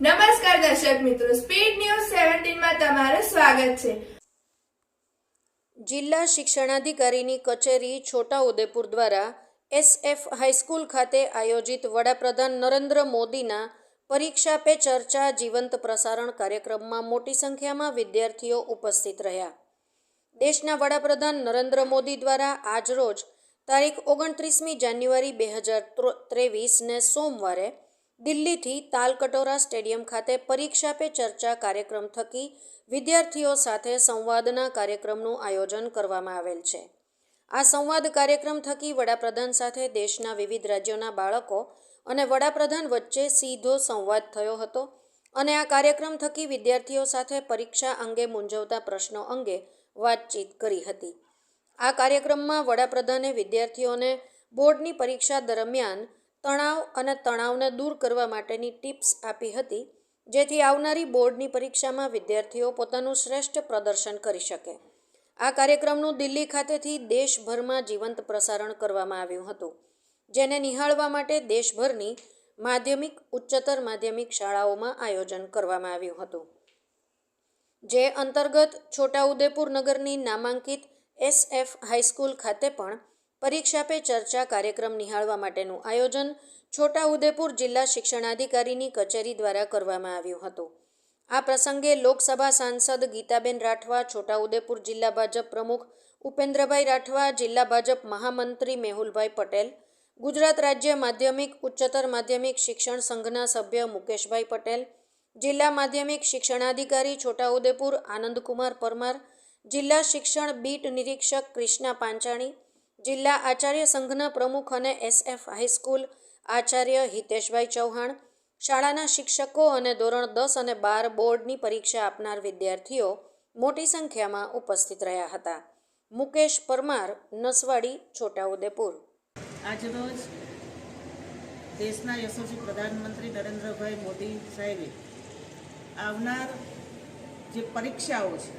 નમસ્કાર દર્શક મિત્રો સ્પીડ ન્યૂઝ સેવન્ટીનમાં તમારું સ્વાગત છે. જિલ્લા શિક્ષણાધિકારીની કચેરી છોટાઉદેપુર દ્વારા એસએફ હાઈસ્કૂલ ખાતે આયોજિત વડાપ્રધાન નરેન્દ્ર મોદીના પરીક્ષા પે ચર્ચા જીવંત પ્રસારણ કાર્યક્રમમાં મોટી સંખ્યામાં વિદ્યાર્થીઓ ઉપસ્થિત રહ્યા. દેશના વડાપ્રધાન નરેન્દ્ર મોદી દ્વારા આજરોજ તારીખ ઓગણત્રીસમી જાન્યુઆરી બે હજાર ત્રેવીસને સોમવારે દિલ્હીથી તાલકટોરા સ્ટેડિયમ ખાતે પરીક્ષા પે ચર્ચા કાર્યક્રમ થકી વિદ્યાર્થીઓ સાથે સંવાદના કાર્યક્રમનું આયોજન કરવામાં આવેલ છે. આ સંવાદ કાર્યક્રમ થકી વડાપ્રધાન સાથે દેશના વિવિધ રાજ્યોના બાળકો અને વડાપ્રધાન વચ્ચે સીધો સંવાદ થયો હતો અને આ કાર્યક્રમ થકી વિદ્યાર્થીઓ સાથે પરીક્ષા અંગે મૂંઝવતા પ્રશ્નો અંગે વાતચીત કરી હતી. આ કાર્યક્રમમાં વડાપ્રધાને વિદ્યાર્થીઓને બોર્ડની પરીક્ષા દરમિયાન તણાવ અને તણાવને દૂર કરવા માટેની ટિપ્સ આપી હતી, જેથી આવનારી બોર્ડની પરીક્ષામાં વિદ્યાર્થીઓ પોતાનું શ્રેષ્ઠ પ્રદર્શન કરી શકે. આ કાર્યક્રમનું દિલ્હી ખાતેથી દેશભરમાં જીવંત પ્રસારણ કરવામાં આવ્યું હતું, જેને નિહાળવા માટે દેશભરની માધ્યમિક, ઉચ્ચતર માધ્યમિક શાળાઓમાં આયોજન કરવામાં આવ્યું હતું. જે અંતર્ગત છોટાઉદેપુર નગરની નામાંકિત એસએફ હાઈસ્કૂલ ખાતે પણ પરીક્ષા પે ચર્ચા કાર્યક્રમ નિહાળવા માટેનું આયોજન છોટાઉદેપુર જિલ્લા શિક્ષણાધિકારીની કચેરી દ્વારા કરવામાં આવ્યું હતું. આ પ્રસંગે લોકસભા સાંસદ ગીતાબેન રાઠવા, છોટાઉદેપુર જિલ્લા ભાજપ પ્રમુખ ઉપેન્દ્રભાઈ રાઠવા, જિલ્લા ભાજપ મહામંત્રી મેહુલભાઈ પટેલ, ગુજરાત રાજ્ય માધ્યમિક ઉચ્ચતર માધ્યમિક શિક્ષણ સંઘના સભ્ય મુકેશભાઈ પટેલ, જિલ્લા માધ્યમિક શિક્ષણાધિકારી છોટાઉદેપુર આનંદકુમાર પરમાર, જિલ્લા શિક્ષણ બીટ નિરીક્ષક ક્રિષ્ના પાંચાણી જિલ્લા આચાર્ય સંઘના પ્રમુખ અને એસએફ હાઈસ્કૂલ આચાર્ય હિતેશભાઈ ચૌહાણ, શાળાના શિક્ષકો અને ધોરણ દસ અને બાર બોર્ડની પરીક્ષા આપનાર વિદ્યાર્થીઓ મોટી સંખ્યામાં ઉપસ્થિત રહ્યા હતા. મુકેશ પરમાર, નસવાડી, છોટાઉદેપુર. આજરોજ દેશના યશસ્વી પ્રધાનમંત્રી નરેન્દ્રભાઈ મોદી સાહેબે આવનાર જે પરીક્ષાઓ છે,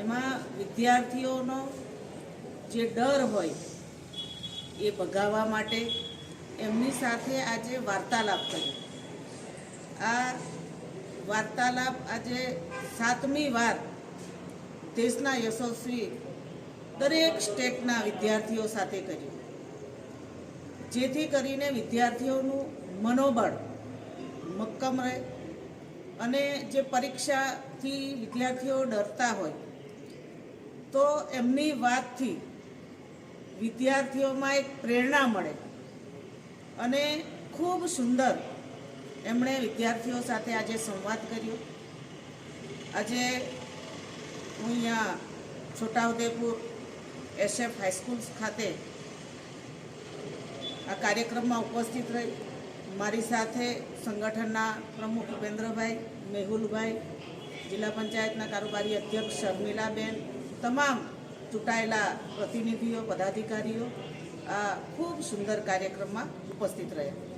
એમાં વિદ્યાર્થીઓનો જે ડર હોય એ ભગાવવા માટે એમની સાથે આજે વાર્તાલાપ કર્યો. આ વાર્તાલાપ આજે સાતમી વાર દેશના યશસ્વી દરેક સ્ટેટના વિદ્યાર્થીઓ સાથે કર્યું. જેથી કરીને વિદ્યાર્થીઓનું મનોબળ મક્કમ રહે અને જે પરીક્ષાથી વિદ્યાર્થીઓ ડરતા હોય તો એમની વાતથી વિદ્યાર્થીઓમાં એક પ્રેરણા મળે. અને ખૂબ સુંદર એમણે વિદ્યાર્થીઓ સાથે આજે સંવાદ કર્યો. આજે હું અહીંયા છોટાઉદેપુર એસએફ હાઈસ્કૂલ ખાતે આ કાર્યક્રમમાં ઉપસ્થિત રહી. મારી સાથે સંગઠનના પ્રમુખ ઉપેન્દ્રભાઈ મેહુલભાઈ, જિલ્લા પંચાયતના કારોબારી અધ્યક્ષ શર્મિલાબેન, તમામ ચૂંટાયેલા પ્રતિનિધિઓ પદાધિકારીઓ આ ખૂબ સુંદર કાર્યક્રમમાં ઉપસ્થિત રહ્યા.